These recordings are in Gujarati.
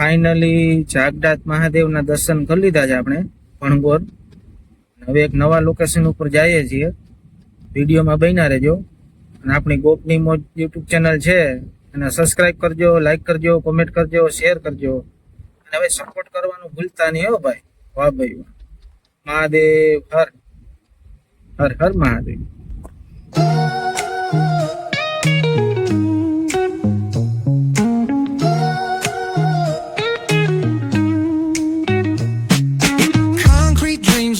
ફાઇનલી જાગદાત મહાદેવના દર્શન કરી લીધા છે આપણે ભણગોર હવે એક નવા લોકેશન ઉપર જઈએ છીએ. વિડીયોમાં બન્યા રહેજો. અને આપણી ગોપની મોજ યુટ્યુબ ચેનલ છે અને સબસ્ક્રાઇબ કરજો લાઇક કરજો કોમેન્ટ કરજો શેર કરજો. અને હવે સપોર્ટ કરવાનું ભૂલતા નહીં હો ભાઈ. વાહ ભાઈ વાહ. Mahadev, Har. Har Har Mahadev.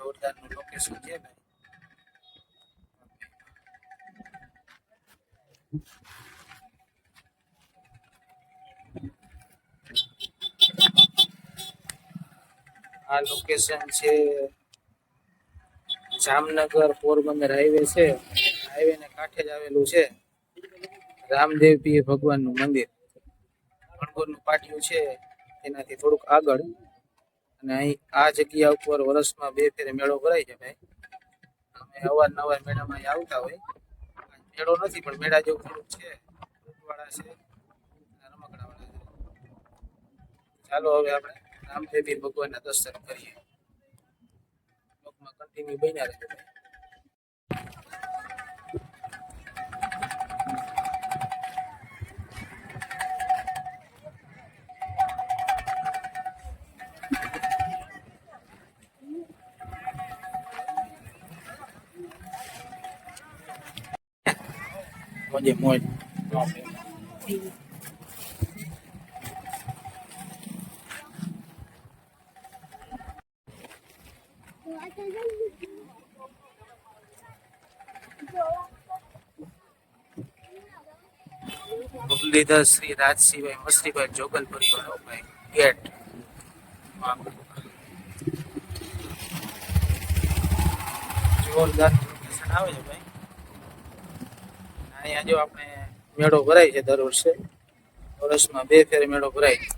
જોરદારનું location છે ભાઈ. આ લોકેશન છે જામનગર પોરબંદર હાઈવે છે. હાઈવે ને કાંઠે જ આવેલું છે. રામદેવ પીર ભગવાનનું મંદિર. મણગોરનું પાટિયું છે. તેનાથી થોડુંક આગળ. અને અહીં આ જગ્યા ઉપર વર્ષમાં બે ફેરે મેળો ભરાય છે ભાઈ. અમે અવારનવાર મેળામાં આવતા હોય. મેળો નથી, પણ મેળા જેવું થોડુંક છે. ફ્રૂટવાળા છે રમકડાવાળા છે. ચાલો હવે આપણે રામદેવી ભગવાનના દર્શન કરીએ. લોકમાં કન્ટિન્યુ બન્યા રહે ભાઈ. મોજે મોજ મુરલીધર શ્રી રાજસિંહભાઈ મશ્રીભાઈ જોગલ ભાઈ ગેટ. જોરદાર આવે છે ભાઈ. અહીંયા જો આપણે મેળો ભરાય છે દર વર્ષે, વર્ષમાં બે ફેર મેળો ભરાય છે.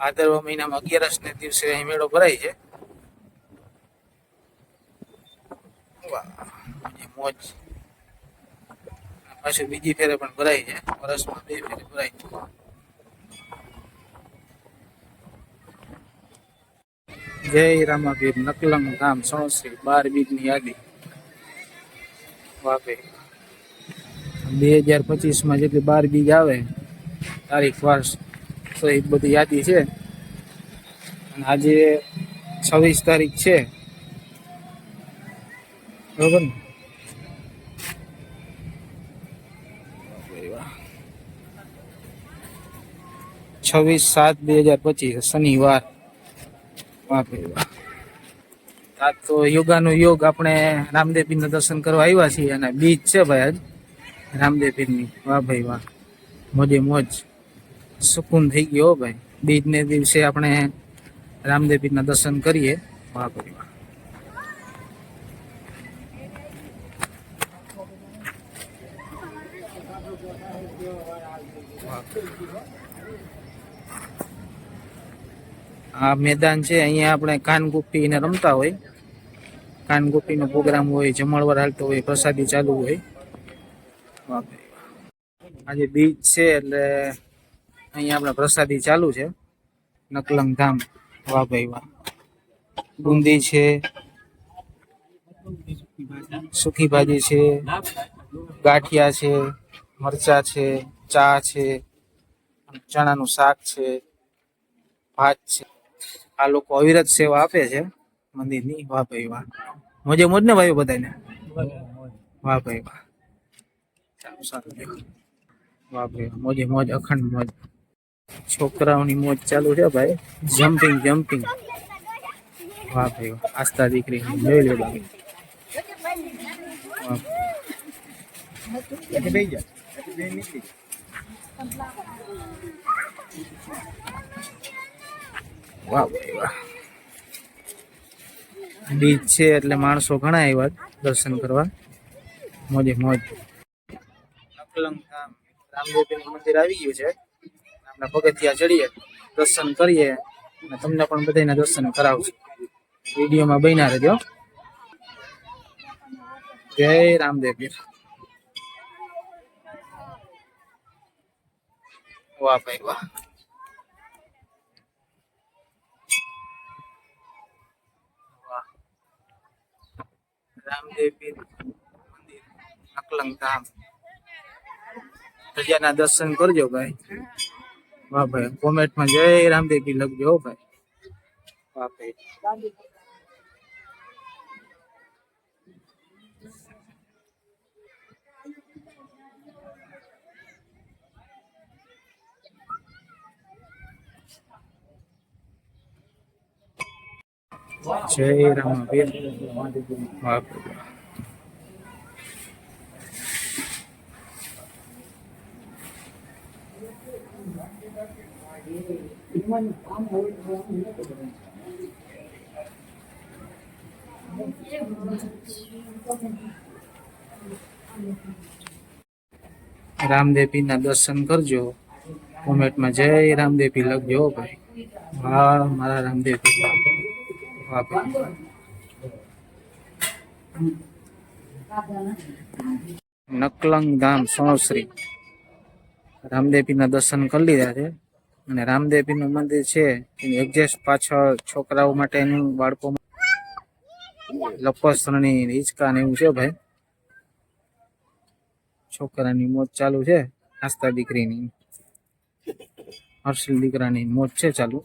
ભાદરવા મહિનામાં અગિયારસ ને દિવસે અહીં મેળો ભરાય છે. મોજ. પાછું બીજી ફેરે પણ ભરાય છે, વર્ષમાં બે ફેરે ભરાય છે. જય રામાપીર નકલંગ ધામ સણશ્રી બાર બીજની યાદી વાપે. બે હજાર પચીસમાં જેટલી બાર બીજ આવે, તારીખ, વર્ષ એ બધી યાદી છે. અને આજે છવ્વીસ તારીખ છે. બરોબર ને? છવ્વીસ સાત બે હજાર પચીસ, શનિવાર. આ તો યોગાનો યોગ આપણે રામદેવીના દર્શન કરવા આવ્યા છીએ અને બીજ છે ભાઈ આજ. રામદેવીની. વાહ ભાઈ વાહ. મોજે મોજ. સુકૂન થઈ ગયો ભાઈ. બીજને દિવસે આપણે રામદેવીના દર્શન કરીએ. વાહ ભાઈ વાહ. આ મેદાન છે, અહીંયા આપણે કાનગોપી ને રમતા હોય. કાનગોપી નો પ્રોગ્રામ હોય, જમણવાર હાલતો હોય, પ્રસાદી ચાલુ હોય. આજે બીચ છે, એટલે અહીંયા આપણે પ્રસાદી ચાલુ છે. નકલંગ ધામ. વાહ ભાઈ વાહ. બુંદી છે. સુખી ભાજી છે. ગાંઠિયા છે. મરચા છે. ચા છે. ચણાનું શાક છે. ભાત છે. આ લોકો અવિરત સેવા આપે છે મંદિરની વાહ ભાઈ વાહ મોજે મોજ ને ભાઈ બધાને વાહ ભાઈ વાહ સારું સારું વાહ ભાઈ. મોજે મોજ અખંડ મોજ છોકરાઓની મોજ ચાલુ છે ભાઈ જમ્પિંગ જમ્પિંગ વાહ ભાઈ વાહ આસ્થા દીકરી જોઈ લે બાકી વાહ. વાહ, ભાઈ વાહ. બીચ છે એટલે માણસો ઘણા આવ્યા દર્શન કરવા. મોજે મોજ. રામદેવપીરનું મંદિર આવી ગયું છે. આપણે પગથિયા ચડીએ, દર્શન કરીએ અને તમને પણ બધાના દર્શન કરાવશું. વિડીયોમાં બન્યા રહેજો. જય રામદેવ વાહ, ભાઈ વાહ. રામદેવ મંદિર, અકલંગ ધામ. ધજાના દર્શન કરજો ભાઈ. વાહ ભાઈ, કોમેન્ટમાં જય રામદેવી લખજો ભાઈ. વાહ ભાઈ. જય રામવીર વાહ ભાઈ વાહ. રામદેવ પીરના દર્શન કરજો કોમેન્ટમાં જય રામદેવ પીર લખજો હો ભાઈ વાહ મારા રામદેવ ભાઈ નકલંગ ધામ સોણશ્રી રામદેવપીરના દર્શન કરી લીધા છે. અને રામદેવીનું મંદિર છે. એની એક્ઝેક્ટ પાછળ છોકરાઓ માટેનું બાળકો લપસણી હિંચકા ને એવું છે ભાઈ. છોકરાની મોજ ચાલુ છે. આસ્તા દીકરીની. હર્ષલ દીકરાની મોત છે ચાલુ.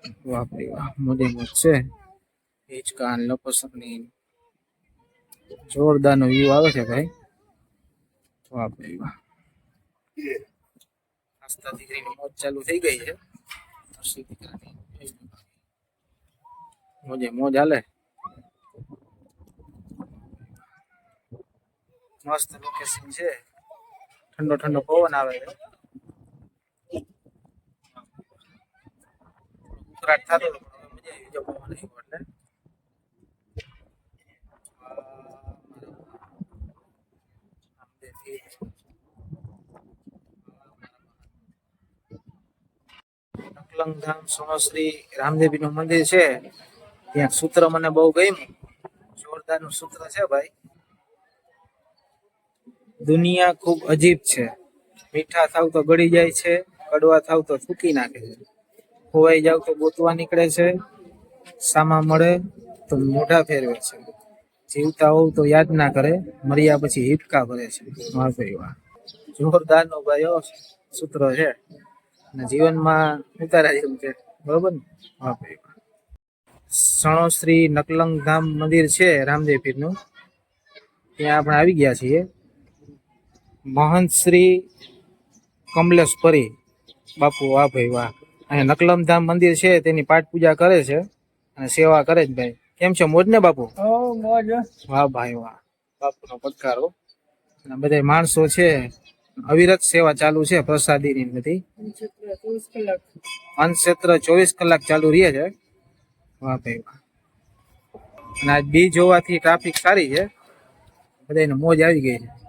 વાહ ભાઈ વાહ મોજે મોજ છે હિંચકા ને લપસણી જોરદાર નો વ્યૂ આવે છે ભાઈ વાહ ભાઈ વાહ આસ્તા દીકરીની મોજ ચાલુ થઈ ગઈ છે હર્ષિલ દીકરાની મોજે મોજ હાલે મસ્ત લોકેશન છે ઠંડો ઠંડો પવન આવે છે ઉકળાટ થતો હતો પણ હવે મજા આવી જો પવન આવ્યો એટલે મંદિર છે ત્યાં સૂત્ર મને બહુ ગમ્યું જોરદારનું સૂત્ર છે ભાઈ દુનિયા ખૂબ અજીબ છે મીઠા થાવ તો ગળી જાય છે કડવા થાવ તો થૂકી નાખે છે ખોવાઈ જાવ તો ગોતવા નીકળે છે, સામા મળે તો મોઢા ફેરવે છે. જીવતા હોવ તો યાદ ના કરે, મર્યા પછી હિપકા ભરે છે. વાહ ભાઈ વાહ. જોરદાર નો ભાઈ સૂત્ર છે. અને જીવનમાં ઉતારા જેવું છે. બરોબર ને? વાહ ભાઈ વાહ. સણોશ્રી નકલંગ ધામ મંદિર છે રામદેવ પીરનું. ત્યાં આપણે આવી ગયા છીએ. મહંત શ્રી કમલેશ પરી. બાપુ, વાહ ભાઈ વાહ. અને નકલમ ધામ મંદિર છે તેની પાઠ પૂજા કરે છે અને સેવા કરે છે ભાઈ. કેમ છે મોજ ને બાપુ? વાહ ભાઈ વાહ. બાપુનો પડકારો. અને બધા માણસો છે અવિરત સેવા ચાલુ છે પ્રસાદીની ની બધી. ક્ષેત્ર ચોવીસ કલાક ચાલુ રહે છે. વાહ ભાઈ વાહ. અને આજ બી જોવાથી ટ્રાફિક સારી છે. બધાને મોજ આવી ગઈ છે.